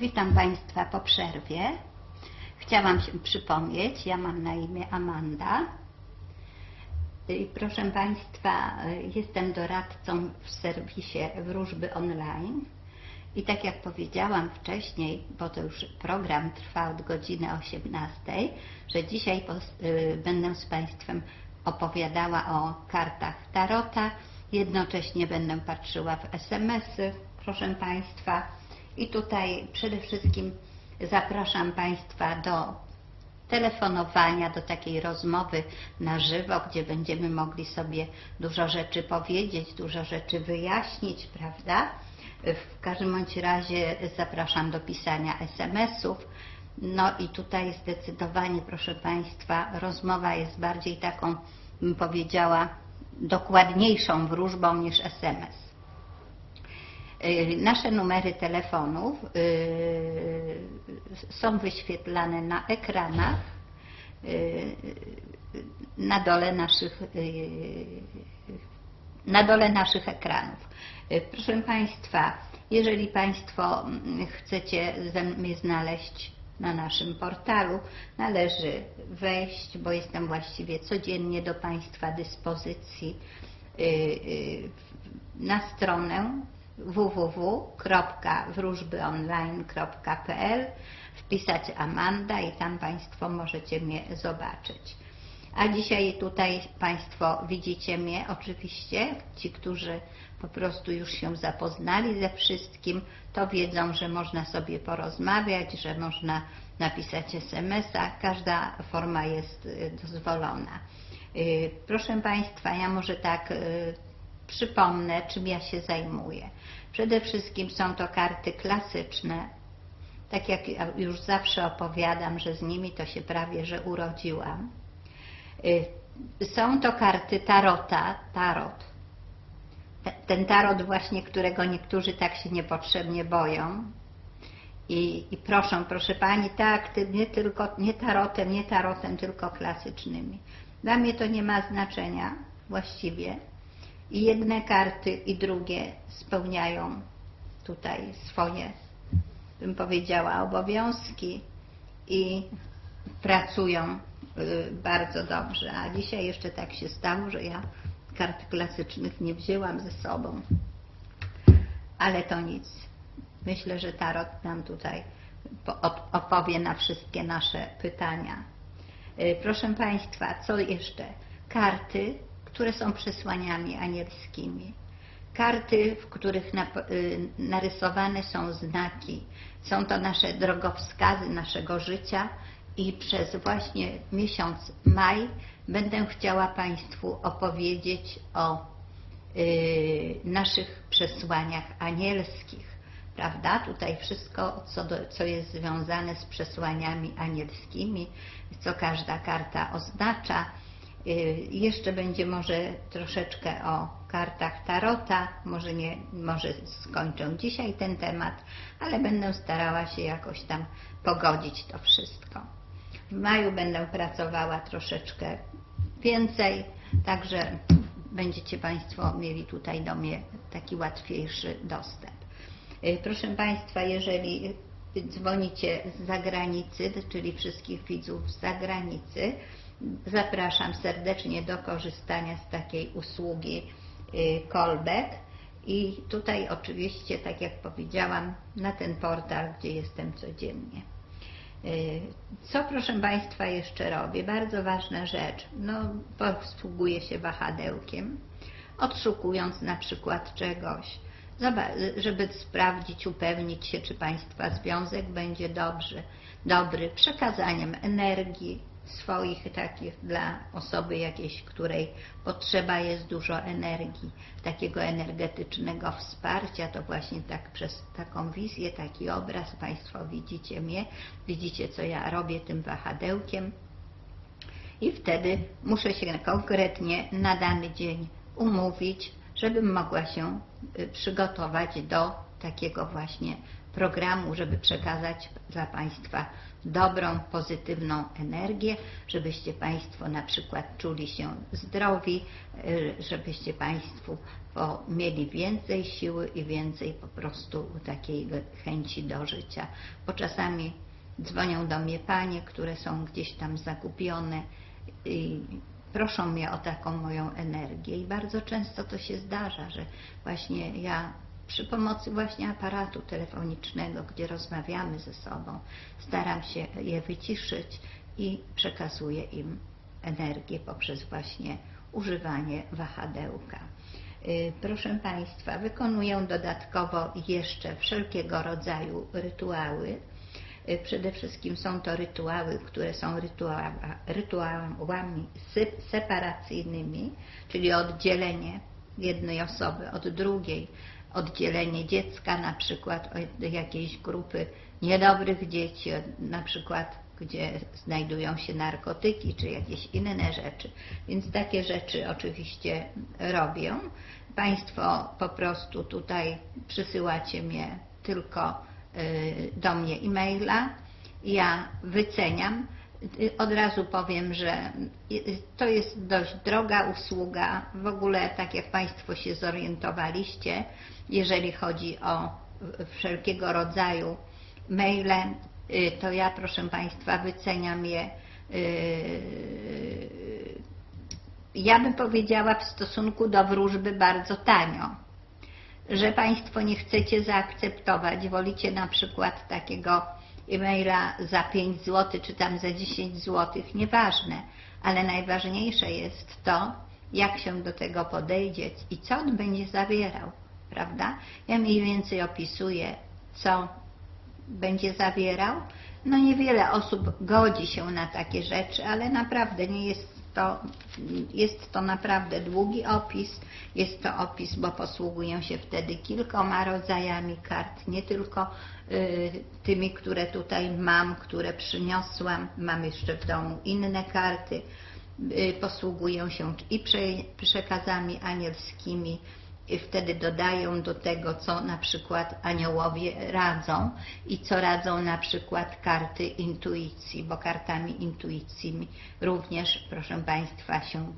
Witam Państwa po przerwie. Chciałam się przypomnieć, ja mam na imię Amanda. I proszę Państwa, jestem doradcą w serwisie wróżby online. I tak jak powiedziałam wcześniej, bo to już program trwa od godziny 18, że dzisiaj y, będę z Państwem opowiadała o kartach Tarota. Jednocześnie będę patrzyła w SMS-y, proszę Państwa. I tutaj przede wszystkim zapraszam Państwa do telefonowania, do takiej rozmowy na żywo, gdzie będziemy mogli sobie dużo rzeczy powiedzieć, dużo rzeczy wyjaśnić, prawda? W każdym bądź razie zapraszam do pisania SMS-ów. No i tutaj zdecydowanie, proszę Państwa, rozmowa jest bardziej taką, bym powiedziała, dokładniejszą wróżbą niż SMS. Y, Nasze numery telefonów y, są wyświetlane na ekranach y, na dole naszych, na dole naszych ekranów. Proszę Państwa, jeżeli Państwo mm, chcecie mnie znaleźć na naszym portalu, należy wejść, bo jestem właściwie codziennie do Państwa dyspozycji na stronę www.wróżbyonline.pl wpisać Amanda i tam Państwo możecie mnie zobaczyć. A dzisiaj tutaj Państwo widzicie mnie oczywiście, ci, którzy po prostu już się zapoznali ze wszystkim, to wiedzą, że można sobie porozmawiać, że można napisać SMS-a, każda forma jest y, dozwolona. Y, Proszę Państwa, ja może tak y, przypomnę, czym ja się zajmuję. Przede wszystkim są to karty klasyczne, tak jak ja już zawsze opowiadam, że z nimi to się prawie że urodziłam. Y, Są to karty tarota, tarot. Te- Ten tarot właśnie, którego niektórzy tak się niepotrzebnie boją. I, I proszą, proszę Pani, tak, ty, nie tylko, nie tarotem, nie tarotem, tylko klasycznymi. Dla mnie to nie ma znaczenia właściwie. I jedne karty i drugie spełniają tutaj swoje, bym powiedziała, obowiązki i pracują y, bardzo dobrze. A dzisiaj jeszcze tak się stało, że ja kart klasycznych nie wzięłam ze sobą. Ale to nic. Myślę, że Tarot nam tutaj opowie na wszystkie nasze pytania. Y, Proszę Państwa, co jeszcze? Karty, które są przesłaniami anielskimi. Karty, w których y, narysowane są znaki. Są to nasze drogowskazy naszego życia i przez właśnie miesiąc maj będę chciała Państwu opowiedzieć o y, naszych przesłaniach anielskich. Prawda? Tutaj wszystko, co, do, co jest związane z przesłaniami anielskimi, co każda karta oznacza. Y, Jeszcze będzie może troszeczkę o kartach Tarota, może, nie, może skończę dzisiaj ten temat, ale będę starała się jakoś tam pogodzić to wszystko. W maju będę pracowała troszeczkę więcej, także będziecie Państwo mieli tutaj do mnie taki łatwiejszy dostęp. Y, Proszę Państwa, jeżeli dzwonicie z zagranicy, czyli wszystkich widzów z zagranicy, zapraszam serdecznie do korzystania z takiej usługi y, callback. I tutaj oczywiście, tak jak powiedziałam, na ten portal, gdzie jestem codziennie. Y, Co proszę Państwa jeszcze robię? Bardzo ważna rzecz. No, posługuję się wahadełkiem, odszukując na przykład czegoś, żeby sprawdzić, upewnić się, czy Państwa związek będzie dobry, dobry przekazaniem energii swoich takich dla osoby jakiejś, której potrzeba jest dużo energii, takiego energetycznego wsparcia, to właśnie tak przez taką wizję, taki obraz Państwo widzicie mnie, widzicie co ja robię tym wahadełkiem. I wtedy muszę się konkretnie na dany dzień umówić, żebym mogła się y, przygotować do takiego właśnie programu, żeby przekazać dla Państwa dobrą, pozytywną energię, żebyście Państwo na przykład czuli się zdrowi, y, żebyście Państwo mieli więcej siły i więcej po prostu takiej chęci do życia. Bo czasami dzwonią do mnie panie, które są gdzieś tam zagubione i proszą mnie o taką moją energię i bardzo często to się zdarza, że właśnie ja przy pomocy właśnie aparatu telefonicznego, gdzie rozmawiamy ze sobą, staram się je wyciszyć i przekazuję im energię poprzez właśnie używanie wahadełka. Y, Proszę Państwa, wykonuję dodatkowo jeszcze wszelkiego rodzaju rytuały. Y, Przede wszystkim są to rytuały, które są rytuała, rytuałami separacyjnymi, czyli oddzielenie jednej osoby od drugiej, oddzielenie dziecka na przykład od jakiejś grupy niedobrych dzieci, na przykład gdzie znajdują się narkotyki czy jakieś inne rzeczy. Więc takie rzeczy oczywiście robię. Państwo po prostu tutaj przysyłacie mnie tylko y, do mnie e-maila. Ja wyceniam. Y, Od razu powiem, że y, to jest dość droga usługa. W ogóle, tak jak Państwo się zorientowaliście, jeżeli chodzi o y, wszelkiego rodzaju maile, y, to ja, proszę Państwa, wyceniam je. y, Ja bym powiedziała w stosunku do wróżby bardzo tanio że Państwo nie chcecie zaakceptować, wolicie na przykład takiego e-maila za 5 zł, czy tam za 10 zł, nieważne, ale najważniejsze jest to, jak się do tego podejdzie i co on będzie zawierał, prawda? Ja mniej więcej opisuję, co będzie zawierał. No niewiele osób godzi się na takie rzeczy, ale naprawdę nie jest to, jest to naprawdę długi opis. Jest to opis, bo posługuję się wtedy kilkoma rodzajami kart, nie tylko y, tymi, które tutaj mam, które przyniosłam. Mam jeszcze w domu inne karty. Y, posługuję się i prze- przekazami anielskimi, i wtedy dodają do tego, co na przykład aniołowie radzą i co radzą na przykład karty intuicji, bo kartami intuicji również, proszę Państwa, się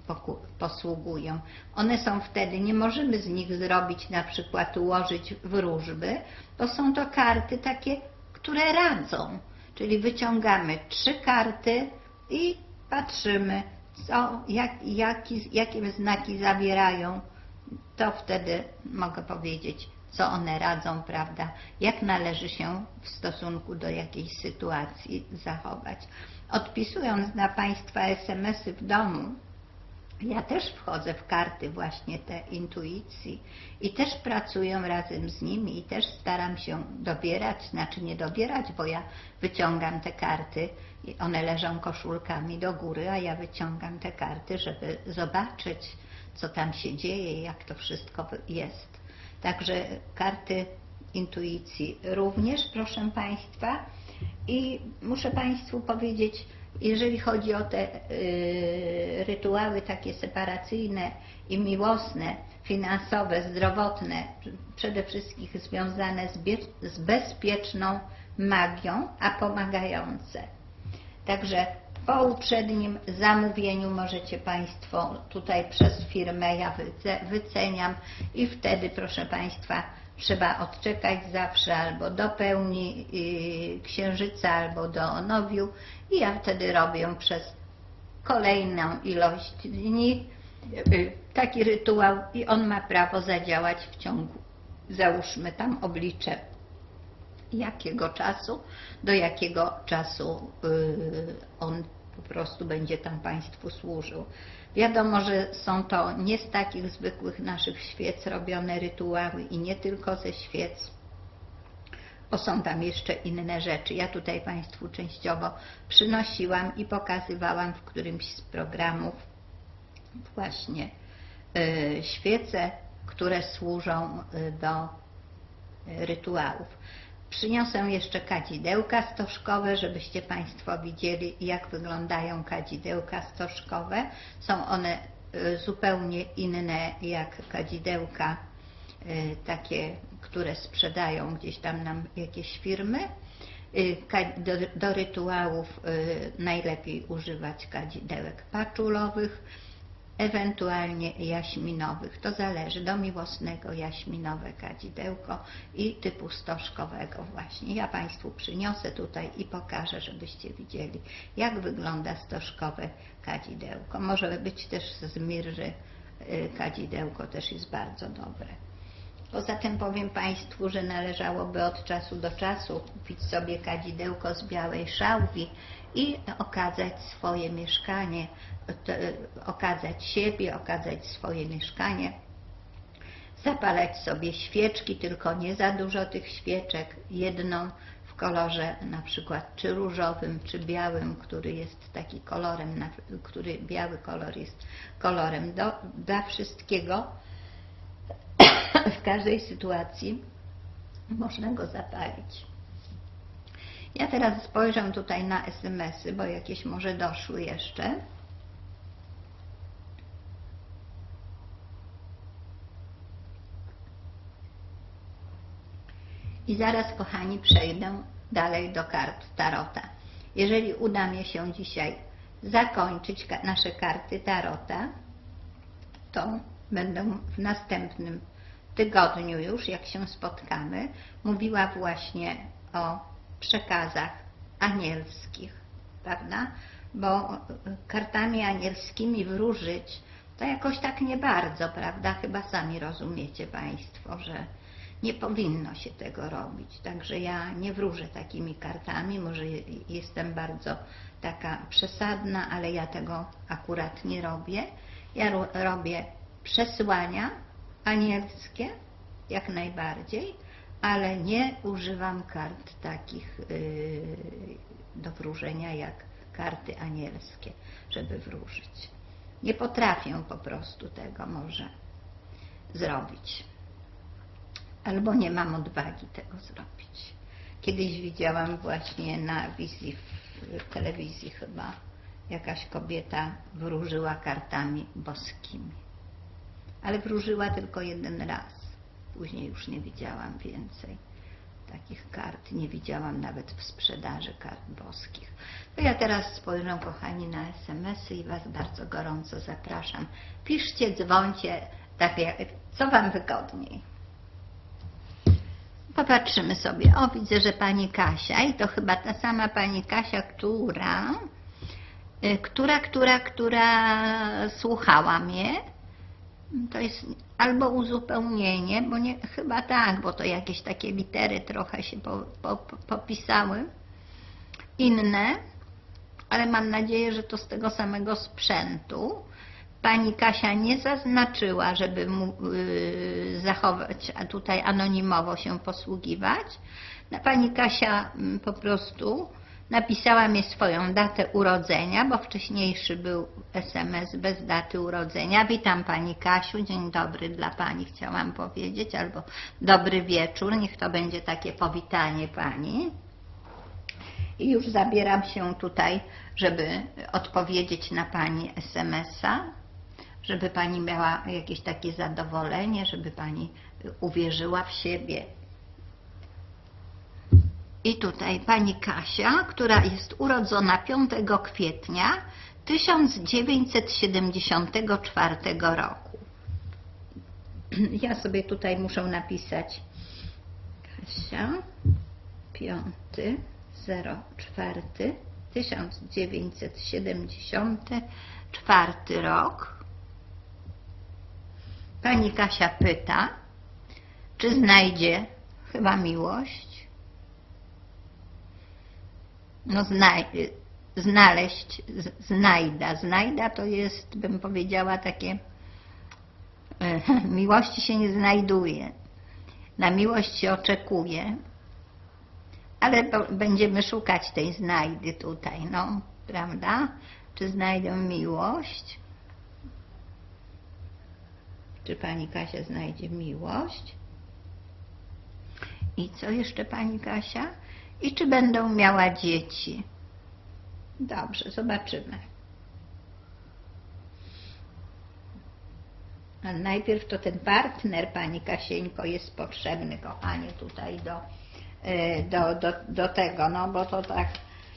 posługują. One są wtedy, nie możemy z nich zrobić na przykład ułożyć wróżby, bo są to karty takie, które radzą. Czyli wyciągamy trzy karty i patrzymy, co, jak, jaki, jakie znaki zawierają to wtedy mogę powiedzieć, co one radzą, prawda, jak należy się w stosunku do jakiejś sytuacji zachować. Odpisując na Państwa SMS-y w domu, ja też wchodzę w karty właśnie te intuicji i też pracuję razem z nimi i też staram się dobierać, znaczy nie dobierać, bo ja wyciągam te karty one leżą koszulkami do góry, a ja wyciągam te karty, żeby zobaczyć, co tam się dzieje, jak to wszystko jest. Także karty intuicji również, proszę Państwa. I muszę Państwu powiedzieć, jeżeli chodzi o te y, rytuały takie separacyjne i miłosne, finansowe, zdrowotne, przede wszystkim związane z, z bezpieczną magią, a pomagające. Także po uprzednim zamówieniu możecie Państwo tutaj przez firmę, ja wyce- wyceniam i wtedy, proszę Państwa, trzeba odczekać zawsze albo do pełni yy, księżyca, albo do onowiu i ja wtedy robię przez kolejną ilość dni yy, taki rytuał i on ma prawo zadziałać w ciągu, załóżmy tam oblicze jakiego czasu, do jakiego czasu y, on po prostu będzie tam Państwu służył. Wiadomo, że są to nie z takich zwykłych naszych świec robione rytuały i nie tylko ze świec, bo są tam jeszcze inne rzeczy. Ja tutaj Państwu częściowo przynosiłam i pokazywałam w którymś z programów właśnie y, świece, które służą y, do rytuałów. Przyniosę jeszcze kadzidełka stożkowe, żebyście Państwo widzieli, jak wyglądają kadzidełka stożkowe. Są one y, zupełnie inne jak kadzidełka y, takie, które sprzedają gdzieś tam nam jakieś firmy. Ka- Do, do rytuałów najlepiej używać kadzidełek paczulowych, ewentualnie jaśminowych. To zależy do miłosnego jaśminowe kadzidełko i typu stożkowego właśnie. Ja Państwu przyniosę tutaj i pokażę, żebyście widzieli, jak wygląda stożkowe kadzidełko. Może być też z mirży y, kadzidełko, też jest bardzo dobre. Poza tym powiem Państwu, że należałoby od czasu do czasu kupić sobie kadzidełko z białej szałwi i okazać swoje mieszkanie, t- okazać siebie, okazać swoje mieszkanie. Zapalać sobie świeczki, tylko nie za dużo tych świeczek, jedną w kolorze na przykład czy różowym, czy białym, który jest taki kolorem, który biały kolor jest kolorem do, dla wszystkiego w każdej sytuacji można go zapalić. Ja teraz spojrzę tutaj na SMS-y, bo jakieś może doszły jeszcze. I zaraz, kochani, przejdę dalej do kart Tarota. Jeżeli uda mi się dzisiaj zakończyć nasze karty Tarota, to będę w następnym tygodniu już, jak się spotkamy, mówiła właśnie o przekazach anielskich, prawda? Bo y, kartami anielskimi wróżyć to jakoś tak nie bardzo, prawda? Chyba sami rozumiecie Państwo, że nie powinno się tego robić. Także ja nie wróżę takimi kartami, może je- jestem bardzo taka przesadna, ale ja tego akurat nie robię. Ja ro- robię przesłania anielskie, jak najbardziej, ale nie używam kart takich yy, do wróżenia jak karty anielskie, żeby wróżyć. Nie potrafię po prostu tego może zrobić. Albo nie mam odwagi tego zrobić. Kiedyś widziałam właśnie na wizji w telewizji chyba jakaś kobieta wróżyła kartami boskimi. Ale wróżyła tylko jeden raz. Później już nie widziałam więcej takich kart. Nie widziałam nawet w sprzedaży kart boskich. To ja teraz spojrzę, kochani, na SMS-y i Was bardzo gorąco zapraszam. Piszcie, dzwońcie, tak jak, co Wam wygodniej. Popatrzymy sobie. O, widzę, że pani Kasia i to chyba ta sama pani Kasia, która, y, która, która, która słuchała mnie. To jest albo uzupełnienie, bo nie, chyba tak, bo to jakieś takie litery trochę się po, po, po- popisały. Inne, ale mam nadzieję, że to z tego samego sprzętu. Pani Kasia nie zaznaczyła, żeby mu yy, zachować, a tutaj anonimowo się posługiwać. No, Pani Kasia mm, po prostu napisała mi swoją datę urodzenia, bo wcześniejszy był SMS bez daty urodzenia. Witam Pani Kasiu, dzień dobry dla Pani chciałam powiedzieć, albo dobry wieczór, niech to będzie takie powitanie Pani. I już zabieram się tutaj, żeby odpowiedzieć na Pani SMS-a, żeby Pani miała jakieś takie zadowolenie, żeby Pani uwierzyła w siebie. I tutaj Pani Kasia, która jest urodzona 5 kwietnia 1974 roku. Ja sobie tutaj muszę napisać Kasia 5 04 1974 rok. Pani Kasia pyta, czy znajdzie chyba miłość? No znaj, znaleźć, znajda. Znajda to jest, bym powiedziała, takie miłości się nie znajduje. Na miłość się oczekuje, ale będziemy szukać tej znajdy tutaj, no, prawda? Czy znajdę miłość? Czy pani Kasia znajdzie miłość? I co jeszcze pani Kasia? I czy będą miała dzieci? Dobrze, zobaczymy. Ale najpierw to ten partner, Pani Kasieńko, jest potrzebny, kochanie, tutaj do, e, do, do, do tego, no bo to tak,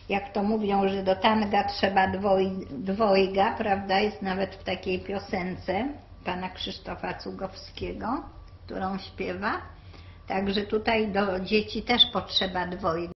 jak to mówią, że do tanga trzeba dwoj, dwojga, prawda, jest nawet w takiej piosence Pana Krzysztofa Cugowskiego, którą śpiewa. Także tutaj do dzieci też potrzeba dwojga.